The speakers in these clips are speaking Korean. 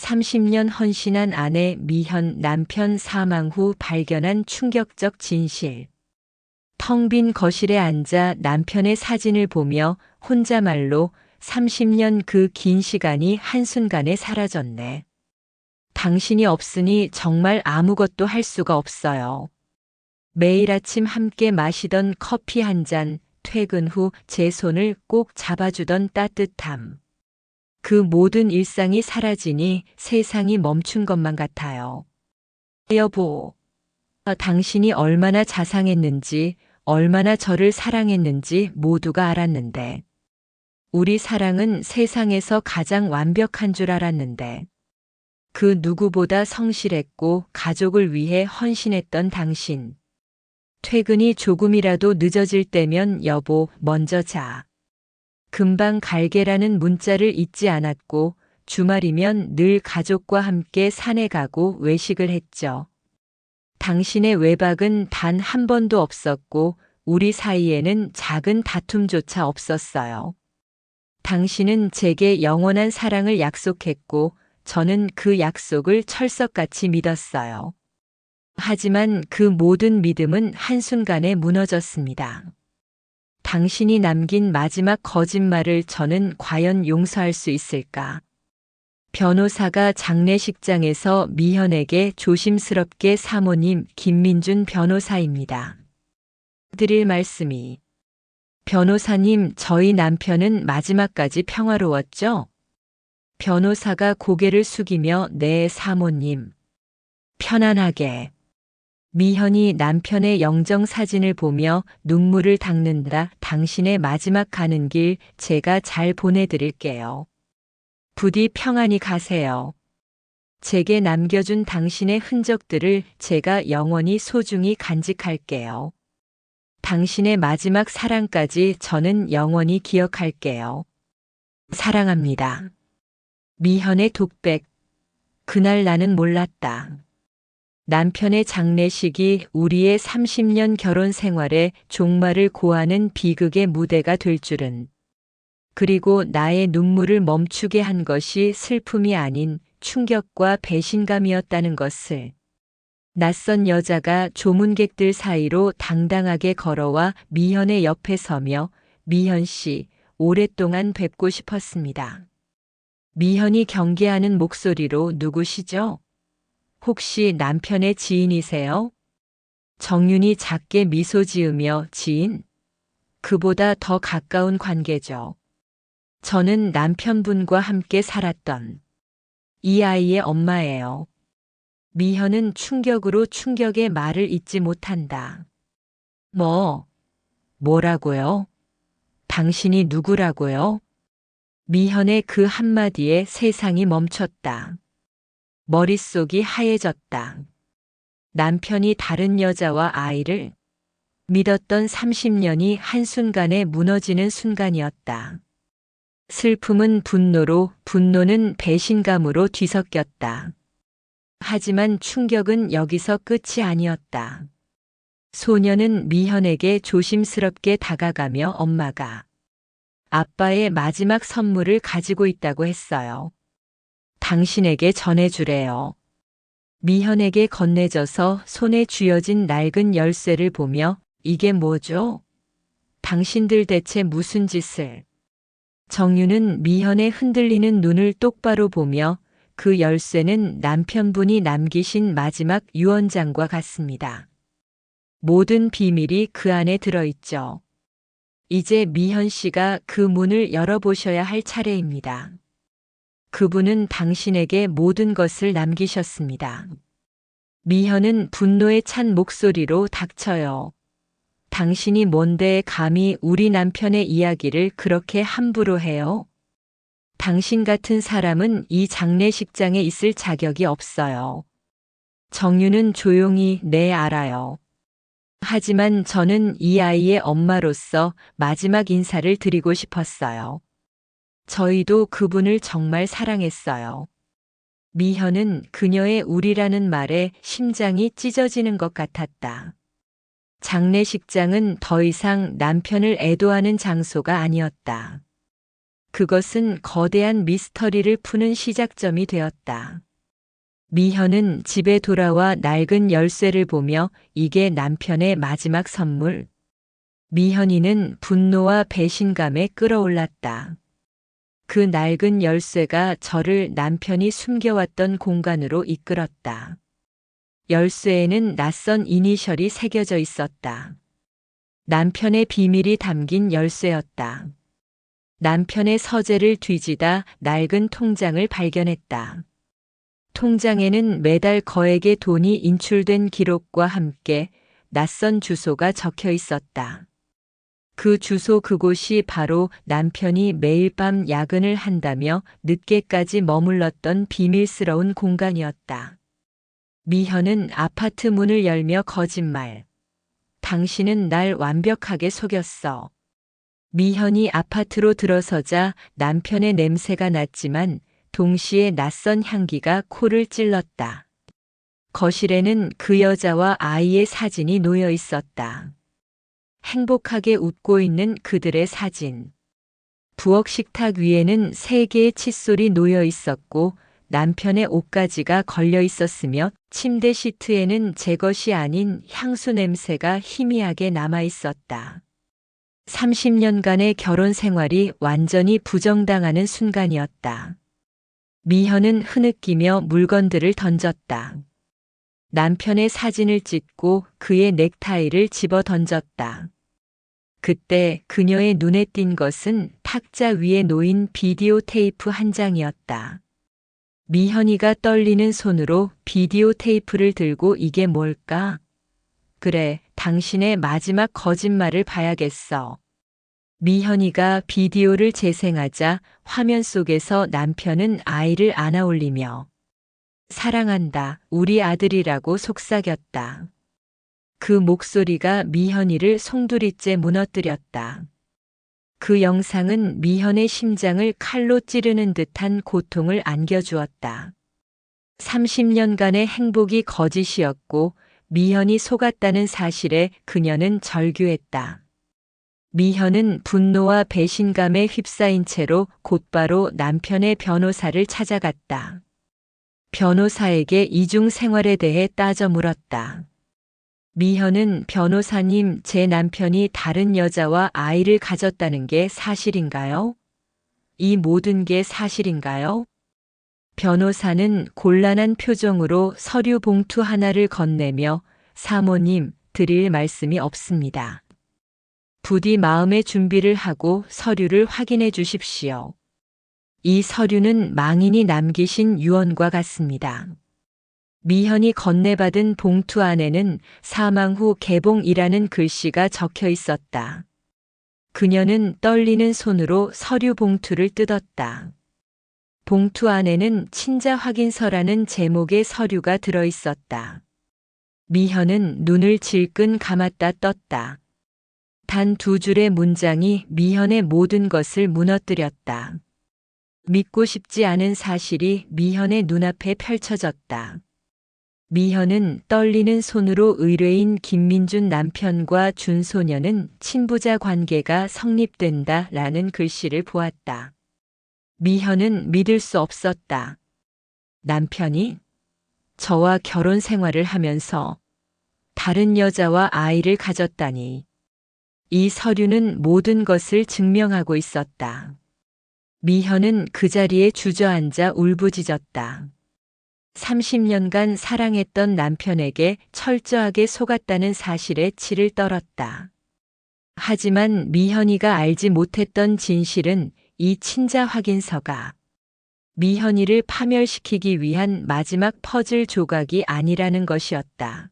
30년 헌신한 아내 미현 남편 사망 후 발견한 충격적 진실. 텅 빈 거실에 앉아 남편의 사진을 보며 혼자말로 30년 그 긴 시간이 한순간에 사라졌네. 당신이 없으니 정말 아무것도 할 수가 없어요. 매일 아침 함께 마시던 커피 한 잔, 퇴근 후 제 손을 꼭 잡아주던 따뜻함. 그 모든 일상이 사라지니 세상이 멈춘 것만 같아요. 여보, 아, 당신이 얼마나 자상했는지, 얼마나 저를 사랑했는지 모두가 알았는데, 우리 사랑은 세상에서 가장 완벽한 줄 알았는데, 그 누구보다 성실했고 가족을 위해 헌신했던 당신. 퇴근이 조금이라도 늦어질 때면 여보, 먼저 자. 금방 갈게라는 문자를 잊지 않았고 주말이면 늘 가족과 함께 산에 가고 외식을 했죠. 당신의 외박은 단 한 번도 없었고 우리 사이에는 작은 다툼조차 없었어요. 당신은 제게 영원한 사랑을 약속했고 저는 그 약속을 철석같이 믿었어요. 하지만 그 모든 믿음은 한순간에 무너졌습니다. 당신이 남긴 마지막 거짓말을 저는 과연 용서할 수 있을까? 변호사가 장례식장에서 미현에게 조심스럽게 사모님 김민준 변호사입니다. 드릴 말씀이 변호사님 저희 남편은 마지막까지 평화로웠죠? 변호사가 고개를 숙이며 네 사모님 편안하게 미현이 남편의 영정 사진을 보며 눈물을 닦는다. 당신의 마지막 가는 길 제가 잘 보내드릴게요. 부디 평안히 가세요. 제게 남겨준 당신의 흔적들을 제가 영원히 소중히 간직할게요. 당신의 마지막 사랑까지 저는 영원히 기억할게요. 사랑합니다. 미현의 독백. 그날 나는 몰랐다. 남편의 장례식이 우리의 30년 결혼 생활에 종말을 고하는 비극의 무대가 될 줄은. 그리고 나의 눈물을 멈추게 한 것이 슬픔이 아닌 충격과 배신감이었다는 것을. 낯선 여자가 조문객들 사이로 당당하게 걸어와 미현의 옆에 서며 미현 씨, 오랫동안 뵙고 싶었습니다. 미현이 경계하는 목소리로 누구시죠? 혹시 남편의 지인이세요? 정윤이 작게 미소 지으며 지인? 그보다 더 가까운 관계죠. 저는 남편분과 함께 살았던 이 아이의 엄마예요. 미현은 충격으로 충격의 말을 잇지 못한다. 뭐, 뭐라고요? 당신이 누구라고요? 미현의 그 한마디에 세상이 멈췄다. 머릿속이 하얘졌다. 남편이 다른 여자와 아이를 믿었던 30년이 한순간에 무너지는 순간이었다. 슬픔은 분노로, 분노는 배신감으로 뒤섞였다. 하지만 충격은 여기서 끝이 아니었다. 소녀는 미현에게 조심스럽게 다가가며 엄마가 아빠의 마지막 선물을 가지고 있다고 했어요. 당신에게 전해주래요. 미현에게 건네져서 손에 쥐어진 낡은 열쇠를 보며 이게 뭐죠? 당신들 대체 무슨 짓을? 정유는 미현의 흔들리는 눈을 똑바로 보며 그 열쇠는 남편분이 남기신 마지막 유언장과 같습니다. 모든 비밀이 그 안에 들어있죠. 이제 미현 씨가 그 문을 열어보셔야 할 차례입니다. 그분은 당신에게 모든 것을 남기셨습니다. 미현은 분노에 찬 목소리로 닥쳐요. 당신이 뭔데 감히 우리 남편의 이야기를 그렇게 함부로 해요? 당신 같은 사람은 이 장례식장에 있을 자격이 없어요. 정유는 조용히 네 알아요. 하지만 저는 이 아이의 엄마로서 마지막 인사를 드리고 싶었어요. 저희도 그분을 정말 사랑했어요. 미현은 그녀의 우리라는 말에 심장이 찢어지는 것 같았다. 장례식장은 더 이상 남편을 애도하는 장소가 아니었다. 그것은 거대한 미스터리를 푸는 시작점이 되었다. 미현은 집에 돌아와 낡은 열쇠를 보며 이게 남편의 마지막 선물. 미현이는 분노와 배신감에 끌어올랐다. 그 낡은 열쇠가 저를 남편이 숨겨왔던 공간으로 이끌었다. 열쇠에는 낯선 이니셜이 새겨져 있었다. 남편의 비밀이 담긴 열쇠였다. 남편의 서재를 뒤지다 낡은 통장을 발견했다. 통장에는 매달 거액의 돈이 인출된 기록과 함께 낯선 주소가 적혀 있었다. 그 주소 그곳이 바로 남편이 매일 밤 야근을 한다며 늦게까지 머물렀던 비밀스러운 공간이었다. 미현은 아파트 문을 열며 거짓말. 당신은 날 완벽하게 속였어. 미현이 아파트로 들어서자 남편의 냄새가 났지만 동시에 낯선 향기가 코를 찔렀다. 거실에는 그 여자와 아이의 사진이 놓여 있었다. 행복하게 웃고 있는 그들의 사진. 부엌 식탁 위에는 세 개의 칫솔이 놓여 있었고 남편의 옷가지가 걸려 있었으며 침대 시트에는 제 것이 아닌 향수 냄새가 희미하게 남아 있었다. 30년간의 결혼 생활이 완전히 부정당하는 순간이었다. 미현은 흐느끼며 물건들을 던졌다. 남편의 사진을 찍고 그의 넥타이를 집어 던졌다. 그때 그녀의 눈에 띈 것은 탁자 위에 놓인 비디오 테이프 한 장이었다. 미현이가 떨리는 손으로 비디오 테이프를 들고 이게 뭘까? 그래, 당신의 마지막 거짓말을 봐야겠어. 미현이가 비디오를 재생하자 화면 속에서 남편은 아이를 안아 올리며 사랑한다, 우리 아들이라고 속삭였다. 그 목소리가 미현이를 송두리째 무너뜨렸다. 그 영상은 미현의 심장을 칼로 찌르는 듯한 고통을 안겨주었다. 30년간의 행복이 거짓이었고 미현이 속았다는 사실에 그녀는 절규했다. 미현은 분노와 배신감에 휩싸인 채로 곧바로 남편의 변호사를 찾아갔다. 변호사에게 이중 생활에 대해 따져 물었다. 미현은 변호사님, 제 남편이 다른 여자와 아이를 가졌다는 게 사실인가요? 이 모든 게 사실인가요? 변호사는 곤란한 표정으로 서류 봉투 하나를 건네며 사모님, 드릴 말씀이 없습니다. 부디 마음의 준비를 하고 서류를 확인해 주십시오. 이 서류는 망인이 남기신 유언과 같습니다. 미현이 건네받은 봉투 안에는 사망 후 개봉이라는 글씨가 적혀 있었다. 그녀는 떨리는 손으로 서류 봉투를 뜯었다. 봉투 안에는 친자 확인서라는 제목의 서류가 들어 있었다. 미현은 눈을 질끈 감았다 떴다. 단 두 줄의 문장이 미현의 모든 것을 무너뜨렸다. 믿고 싶지 않은 사실이 미현의 눈앞에 펼쳐졌다. 미현은 떨리는 손으로 의뢰인 김민준 남편과 준소녀는 친부자 관계가 성립된다 라는 글씨를 보았다. 미현은 믿을 수 없었다. 남편이 저와 결혼 생활을 하면서 다른 여자와 아이를 가졌다니. 이 서류는 모든 것을 증명하고 있었다. 미현은 그 자리에 주저앉아 울부짖었다. 30년간 사랑했던 남편에게 철저하게 속았다는 사실에 치를 떨었다. 하지만 미현이가 알지 못했던 진실은 이 친자 확인서가 미현이를 파멸시키기 위한 마지막 퍼즐 조각이 아니라는 것이었다.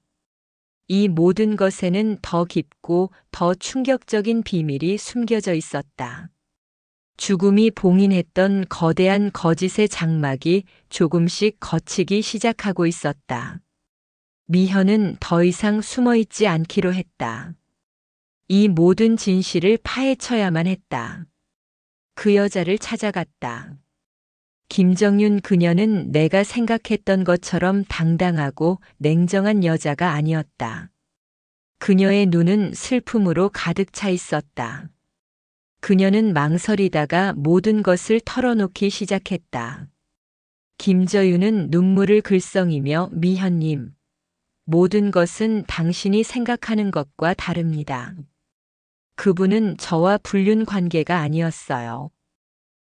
이 모든 것에는 더 깊고 더 충격적인 비밀이 숨겨져 있었다. 죽음이 봉인했던 거대한 거짓의 장막이 조금씩 걷히기 시작하고 있었다. 미현은 더 이상 숨어 있지 않기로 했다. 이 모든 진실을 파헤쳐야만 했다. 그 여자를 찾아갔다. 김정윤 그녀는 내가 생각했던 것처럼 당당하고 냉정한 여자가 아니었다. 그녀의 눈은 슬픔으로 가득 차 있었다. 그녀는 망설이다가 모든 것을 털어놓기 시작했다. 김저유는 눈물을 글썽이며 미현님, 모든 것은 당신이 생각하는 것과 다릅니다. 그분은 저와 불륜 관계가 아니었어요.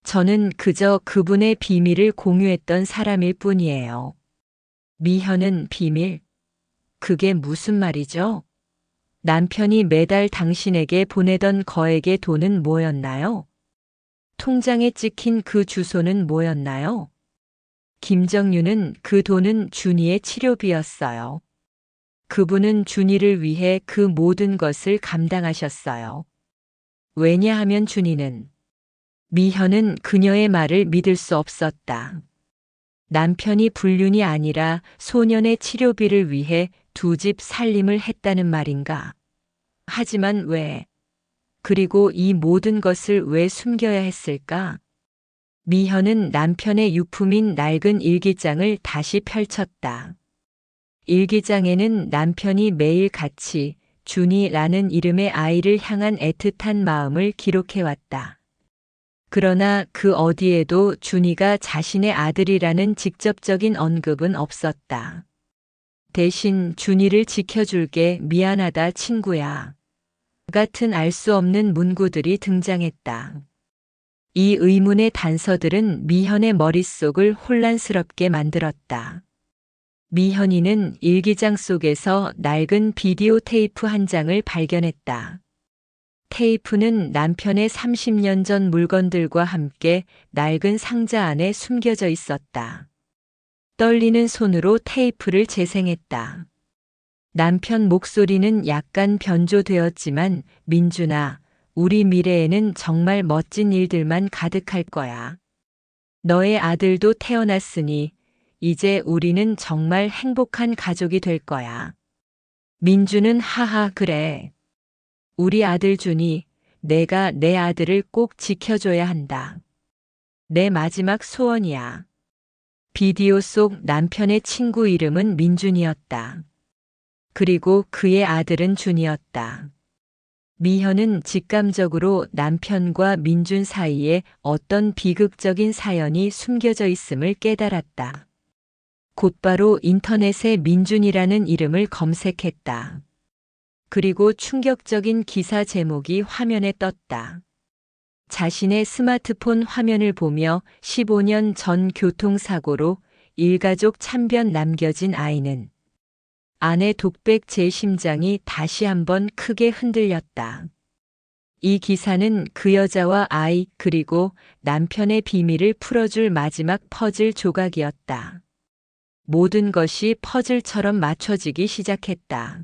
저는 그저 그분의 비밀을 공유했던 사람일 뿐이에요. 미현은 비밀? 그게 무슨 말이죠? 남편이 매달 당신에게 보내던 거액의 돈은 뭐였나요? 통장에 찍힌 그 주소는 뭐였나요? 김정유는 그 돈은 준이의 치료비였어요. 그분은 준이를 위해 그 모든 것을 감당하셨어요. 왜냐하면 준이는 미현은 그녀의 말을 믿을 수 없었다. 남편이 불륜이 아니라 소년의 치료비를 위해 두 집 살림을 했다는 말인가? 하지만 왜? 그리고 이 모든 것을 왜 숨겨야 했을까? 미현은 남편의 유품인 낡은 일기장을 다시 펼쳤다. 일기장에는 남편이 매일 같이 준이라는 이름의 아이를 향한 애틋한 마음을 기록해왔다. 그러나 그 어디에도 준이가 자신의 아들이라는 직접적인 언급은 없었다. 대신 준이를 지켜줄게 미안하다 친구야. 같은 알 수 없는 문구들이 등장했다. 이 의문의 단서들은 미현의 머릿속을 혼란스럽게 만들었다. 미현이는 일기장 속에서 낡은 비디오 테이프 한 장을 발견했다. 테이프는 남편의 30년 전 물건들과 함께 낡은 상자 안에 숨겨져 있었다. 떨리는 손으로 테이프를 재생했다. 남편 목소리는 약간 변조되었지만 민준아, 우리 미래에는 정말 멋진 일들만 가득할 거야. 너의 아들도 태어났으니 이제 우리는 정말 행복한 가족이 될 거야. 민주는 하하 그래. 우리 아들 준이 내가 내 아들을 꼭 지켜줘야 한다. 내 마지막 소원이야. 비디오 속 남편의 친구 이름은 민준이었다. 그리고 그의 아들은 준이었다. 미현은 직감적으로 남편과 민준 사이에 어떤 비극적인 사연이 숨겨져 있음을 깨달았다. 곧바로 인터넷에 민준이라는 이름을 검색했다. 그리고 충격적인 기사 제목이 화면에 떴다. 자신의 스마트폰 화면을 보며 15년 전 교통사고로 일가족 참변 남겨진 아이는 아내 독백 제 심장이 다시 한번 크게 흔들렸다. 이 기사는 그 여자와 아이 그리고 남편의 비밀을 풀어줄 마지막 퍼즐 조각이었다. 모든 것이 퍼즐처럼 맞춰지기 시작했다.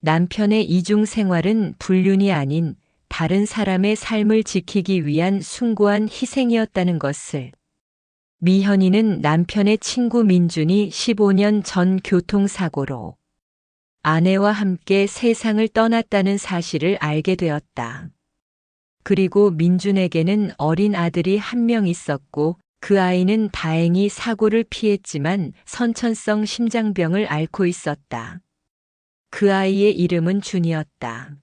남편의 이중 생활은 불륜이 아닌 다른 사람의 삶을 지키기 위한 숭고한 희생이었다는 것을 미현이는 남편의 친구 민준이 15년 전 교통사고로 아내와 함께 세상을 떠났다는 사실을 알게 되었다. 그리고 민준에게는 어린 아들이 한 명 있었고 그 아이는 다행히 사고를 피했지만 선천성 심장병을 앓고 있었다. 그 아이의 이름은 준이었다.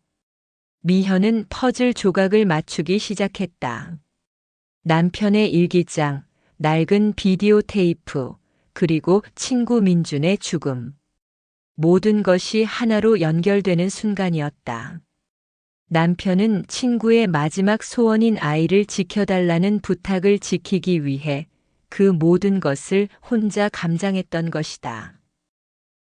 미현은 퍼즐 조각을 맞추기 시작했다. 남편의 일기장, 낡은 비디오 테이프, 그리고 친구 민준의 죽음. 모든 것이 하나로 연결되는 순간이었다. 남편은 친구의 마지막 소원인 아이를 지켜달라는 부탁을 지키기 위해 그 모든 것을 혼자 감당했던 것이다.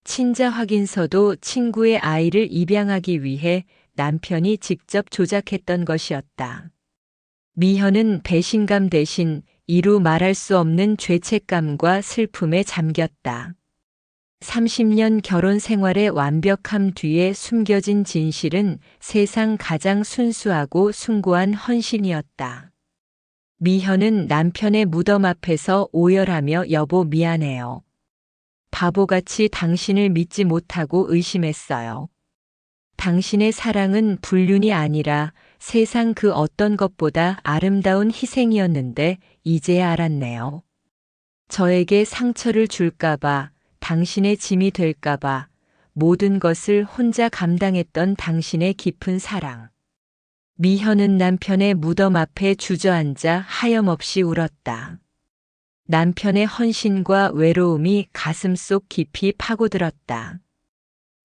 친자 확인서도 친구의 아이를 입양하기 위해 남편이 직접 조작했던 것이었다. 미현은 배신감 대신 이루 말할 수 없는 죄책감과 슬픔에 잠겼다. 30년 결혼 생활의 완벽함 뒤에 숨겨진 진실은 세상 가장 순수하고 숭고한 헌신이었다. 미현은 남편의 무덤 앞에서 오열하며 여보 미안해요. 바보같이 당신을 믿지 못하고 의심했어요. 당신의 사랑은 불륜이 아니라 세상 그 어떤 것보다 아름다운 희생이었는데 이제야 알았네요. 저에게 상처를 줄까봐, 당신의 짐이 될까봐 모든 것을 혼자 감당했던 당신의 깊은 사랑. 미현은 남편의 무덤 앞에 주저앉아 하염없이 울었다. 남편의 헌신과 외로움이 가슴 속 깊이 파고들었다.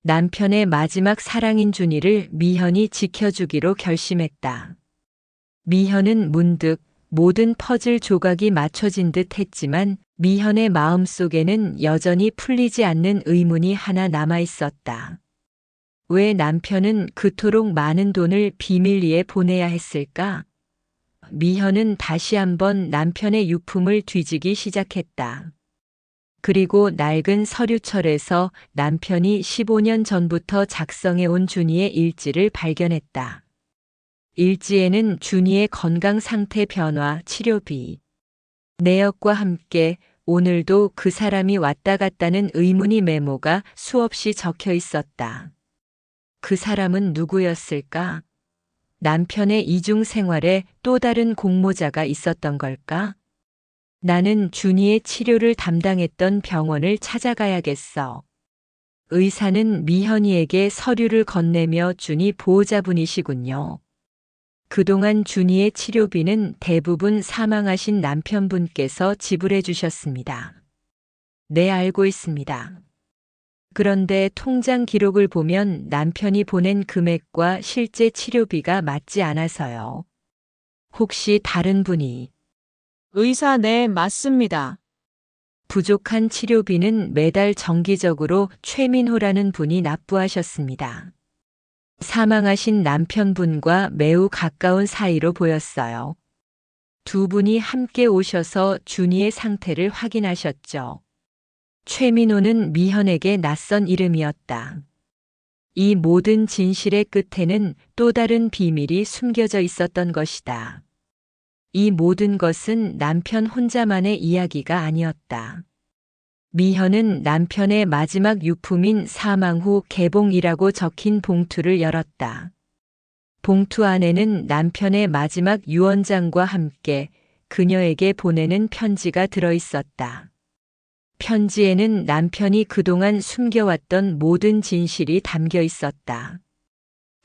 남편의 마지막 사랑인 준이를 미현이 지켜주기로 결심했다. 미현은 문득 모든 퍼즐 조각이 맞춰진 듯 했지만 미현의 마음 속에는 여전히 풀리지 않는 의문이 하나 남아 있었다. 왜 남편은 그토록 많은 돈을 비밀리에 보내야 했을까? 미현은 다시 한번 남편의 유품을 뒤지기 시작했다. 그리고 낡은 서류철에서 남편이 15년 전부터 작성해 온 준이의 일지를 발견했다. 일지에는 준이의 건강 상태 변화, 치료비, 내역과 함께 오늘도 그 사람이 왔다 갔다는 의문의 메모가 수없이 적혀 있었다. 그 사람은 누구였을까? 남편의 이중 생활에 또 다른 공모자가 있었던 걸까? 나는 준이의 치료를 담당했던 병원을 찾아가야겠어. 의사는 미현이에게 서류를 건네며 준이 보호자분이시군요. 그동안 준이의 치료비는 대부분 사망하신 남편분께서 지불해 주셨습니다. 네, 알고 있습니다. 그런데 통장 기록을 보면 남편이 보낸 금액과 실제 치료비가 맞지 않아서요. 혹시 다른 분이 의사 네, 맞습니다. 부족한 치료비는 매달 정기적으로 최민호라는 분이 납부하셨습니다. 사망하신 남편분과 매우 가까운 사이로 보였어요. 두 분이 함께 오셔서 준이의 상태를 확인하셨죠. 최민호는 미현에게 낯선 이름이었다. 이 모든 진실의 끝에는 또 다른 비밀이 숨겨져 있었던 것이다. 이 모든 것은 남편 혼자만의 이야기가 아니었다. 미현은 남편의 마지막 유품인 사망 후 개봉이라고 적힌 봉투를 열었다. 봉투 안에는 남편의 마지막 유언장과 함께 그녀에게 보내는 편지가 들어 있었다. 편지에는 남편이 그동안 숨겨왔던 모든 진실이 담겨 있었다.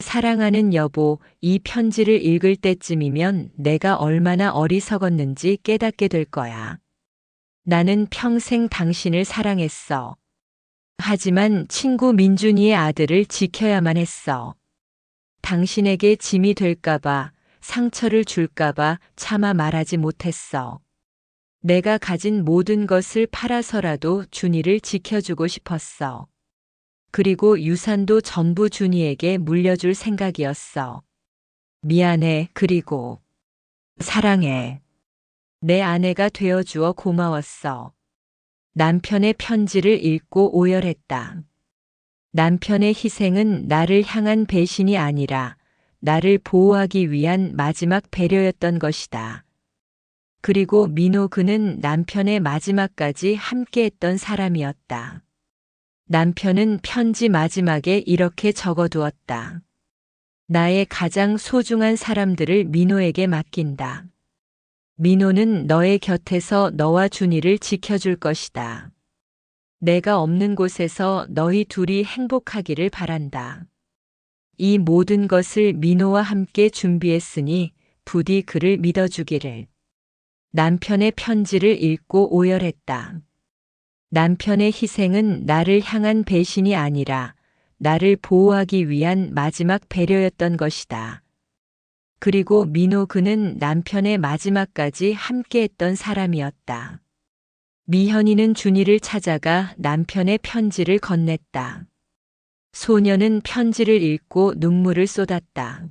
사랑하는 여보, 이 편지를 읽을 때쯤이면 내가 얼마나 어리석었는지 깨닫게 될 거야. 나는 평생 당신을 사랑했어. 하지만 친구 민준이의 아들을 지켜야만 했어. 당신에게 짐이 될까봐, 상처를 줄까봐 차마 말하지 못했어. 내가 가진 모든 것을 팔아서라도 준이를 지켜주고 싶었어. 그리고 유산도 전부 준이에게 물려줄 생각이었어. 미안해, 그리고 사랑해. 내 아내가 되어주어 고마웠어. 남편의 편지를 읽고 오열했다. 남편의 희생은 나를 향한 배신이 아니라 나를 보호하기 위한 마지막 배려였던 것이다. 그리고 민호 그는 남편의 마지막까지 함께했던 사람이었다. 남편은 편지 마지막에 이렇게 적어두었다. 나의 가장 소중한 사람들을 민호에게 맡긴다. 민호는 너의 곁에서 너와 준이를 지켜줄 것이다. 내가 없는 곳에서 너희 둘이 행복하기를 바란다. 이 모든 것을 민호와 함께 준비했으니 부디 그를 믿어주기를. 남편의 편지를 읽고 오열했다. 남편의 희생은 나를 향한 배신이 아니라 나를 보호하기 위한 마지막 배려였던 것이다. 그리고 민호 그는 남편의 마지막까지 함께했던 사람이었다. 미현이는 준이를 찾아가 남편의 편지를 건넸다. 소녀는 편지를 읽고 눈물을 쏟았다.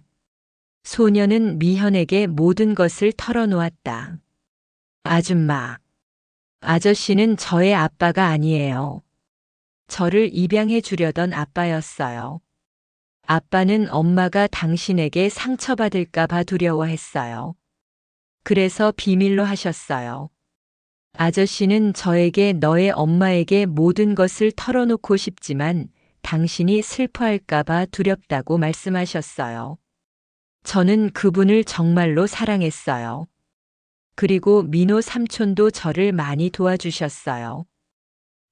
소녀는 미현에게 모든 것을 털어놓았다. 아줌마. 아저씨는 저의 아빠가 아니에요. 저를 입양해 주려던 아빠였어요. 아빠는 엄마가 당신에게 상처받을까봐 두려워했어요. 그래서 비밀로 하셨어요. 아저씨는 저에게 너의 엄마에게 모든 것을 털어놓고 싶지만 당신이 슬퍼할까봐 두렵다고 말씀하셨어요. 저는 그분을 정말로 사랑했어요. 그리고 민호 삼촌도 저를 많이 도와주셨어요.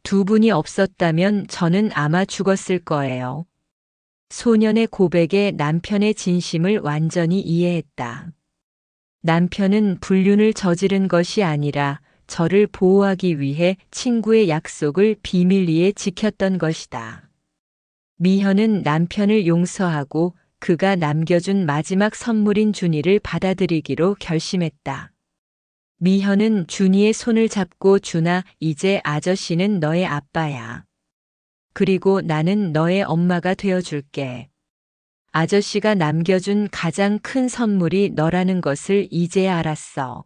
두 분이 없었다면 저는 아마 죽었을 거예요. 소년의 고백에 남편의 진심을 완전히 이해했다. 남편은 불륜을 저지른 것이 아니라 저를 보호하기 위해 친구의 약속을 비밀리에 지켰던 것이다. 미현은 남편을 용서하고 그가 남겨준 마지막 선물인 준이를 받아들이기로 결심했다. 미현은 준이의 손을 잡고 준아, 이제 아저씨는 너의 아빠야. 그리고 나는 너의 엄마가 되어줄게. 아저씨가 남겨준 가장 큰 선물이 너라는 것을 이제야 알았어.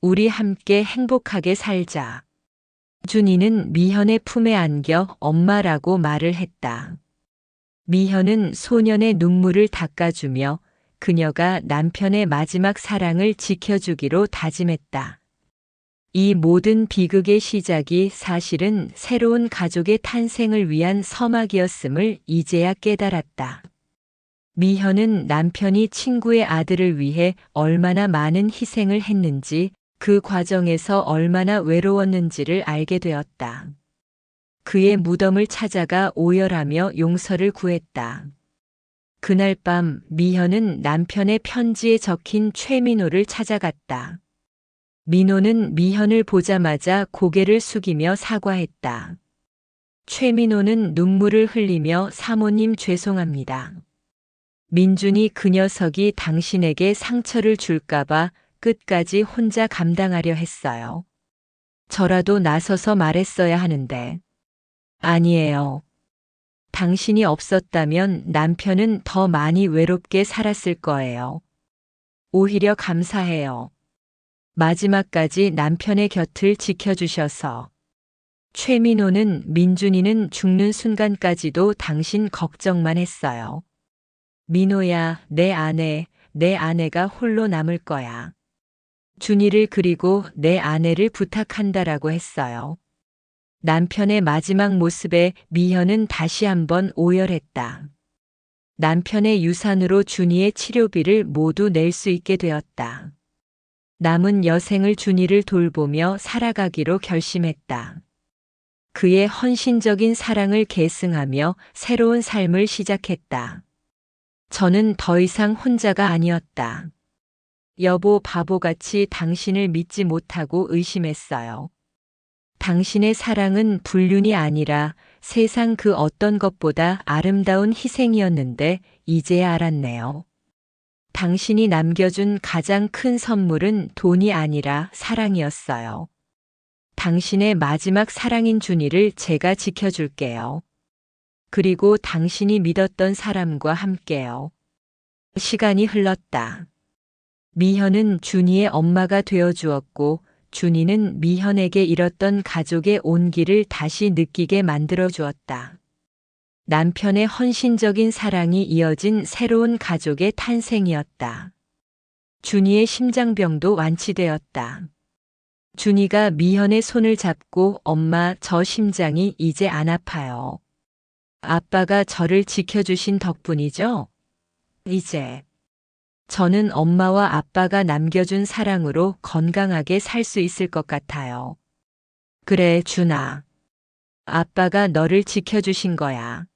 우리 함께 행복하게 살자. 준이는 미현의 품에 안겨 엄마라고 말을 했다. 미현은 소년의 눈물을 닦아주며 그녀가 남편의 마지막 사랑을 지켜주기로 다짐했다. 이 모든 비극의 시작이 사실은 새로운 가족의 탄생을 위한 서막이었음을 이제야 깨달았다. 미현은 남편이 친구의 아들을 위해 얼마나 많은 희생을 했는지 그 과정에서 얼마나 외로웠는지를 알게 되었다. 그의 무덤을 찾아가 오열하며 용서를 구했다. 그날 밤 미현은 남편의 편지에 적힌 최민호를 찾아갔다. 민호는 미현을 보자마자 고개를 숙이며 사과했다. 최민호는 눈물을 흘리며 사모님 죄송합니다. 민준이 그 녀석이 당신에게 상처를 줄까봐 끝까지 혼자 감당하려 했어요. 저라도 나서서 말했어야 하는데. 아니에요. 당신이 없었다면 남편은 더 많이 외롭게 살았을 거예요. 오히려 감사해요. 마지막까지 남편의 곁을 지켜주셔서. 최민호는 민준이는 죽는 순간까지도 당신 걱정만 했어요. 민호야, 내 아내, 내 아내가 홀로 남을 거야. 준이를 그리고 내 아내를 부탁한다라고 했어요. 남편의 마지막 모습에 미현은 다시 한번 오열했다. 남편의 유산으로 준이의 치료비를 모두 낼 수 있게 되었다. 남은 여생을 준이를 돌보며 살아가기로 결심했다. 그의 헌신적인 사랑을 계승하며 새로운 삶을 시작했다. 저는 더 이상 혼자가 아니었다. 여보 바보같이 당신을 믿지 못하고 의심했어요. 당신의 사랑은 불륜이 아니라 세상 그 어떤 것보다 아름다운 희생이었는데 이제 알았네요. 당신이 남겨준 가장 큰 선물은 돈이 아니라 사랑이었어요. 당신의 마지막 사랑인 준이를 제가 지켜줄게요. 그리고 당신이 믿었던 사람과 함께요. 시간이 흘렀다. 미현은 준이의 엄마가 되어 주었고 준이는 미현에게 잃었던 가족의 온기를 다시 느끼게 만들어 주었다. 남편의 헌신적인 사랑이 이어진 새로운 가족의 탄생이었다. 준이의 심장병도 완치되었다. 준이가 미현의 손을 잡고 엄마 저 심장이 이제 안 아파요. 아빠가 저를 지켜주신 덕분이죠? 이제 저는 엄마와 아빠가 남겨준 사랑으로 건강하게 살 수 있을 것 같아요. 그래, 준아. 아빠가 너를 지켜주신 거야.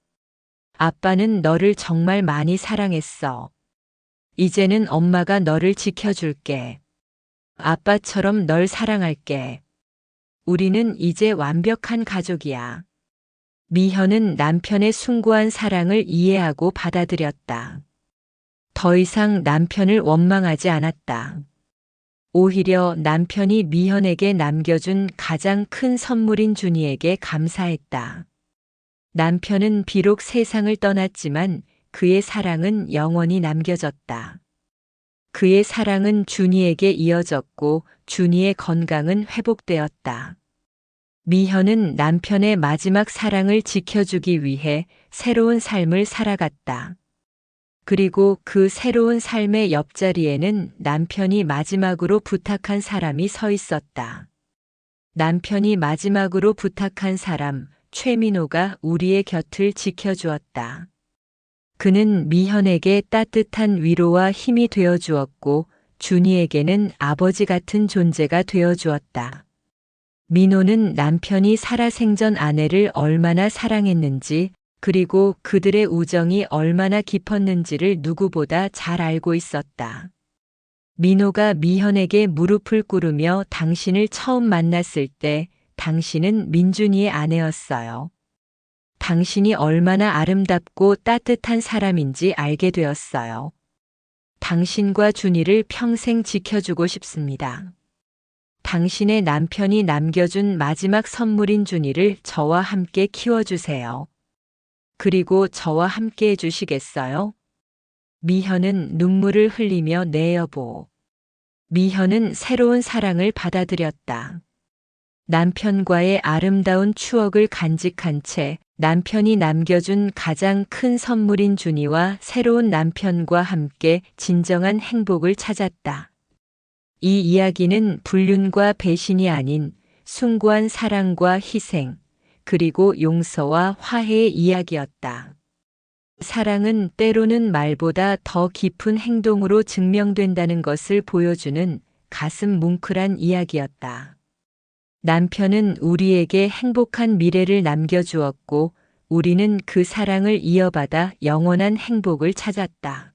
아빠는 너를 정말 많이 사랑했어. 이제는 엄마가 너를 지켜줄게. 아빠처럼 널 사랑할게. 우리는 이제 완벽한 가족이야. 미현은 남편의 숭고한 사랑을 이해하고 받아들였다. 더 이상 남편을 원망하지 않았다. 오히려 남편이 미현에게 남겨준 가장 큰 선물인 준이에게 감사했다. 남편은 비록 세상을 떠났지만 그의 사랑은 영원히 남겨졌다. 그의 사랑은 준이에게 이어졌고 준이의 건강은 회복되었다. 미현은 남편의 마지막 사랑을 지켜주기 위해 새로운 삶을 살아갔다. 그리고 그 새로운 삶의 옆자리에는 남편이 마지막으로 부탁한 사람이 서 있었다. 남편이 마지막으로 부탁한 사람, 최민호가 우리의 곁을 지켜주었다. 그는 미현에게 따뜻한 위로와 힘이 되어 주었고, 준이에게는 아버지 같은 존재가 되어 주었다. 민호는 남편이 살아생전 아내를 얼마나 사랑했는지 그리고 그들의 우정이 얼마나 깊었는지를 누구보다 잘 알고 있었다. 민호가 미현에게 무릎을 꿇으며 당신을 처음 만났을 때 당신은 민준이의 아내였어요. 당신이 얼마나 아름답고 따뜻한 사람인지 알게 되었어요. 당신과 준이를 평생 지켜주고 싶습니다. 당신의 남편이 남겨준 마지막 선물인 준이를 저와 함께 키워주세요. 그리고 저와 함께 해주시겠어요? 미현은 눈물을 흘리며 내 여보. 미현은 새로운 사랑을 받아들였다. 남편과의 아름다운 추억을 간직한 채 남편이 남겨준 가장 큰 선물인 준이와 새로운 남편과 함께 진정한 행복을 찾았다. 이 이야기는 불륜과 배신이 아닌 숭고한 사랑과 희생, 그리고 용서와 화해의 이야기였다. 사랑은 때로는 말보다 더 깊은 행동으로 증명된다는 것을 보여주는 가슴 뭉클한 이야기였다. 남편은 우리에게 행복한 미래를 남겨주었고, 우리는 그 사랑을 이어받아 영원한 행복을 찾았다.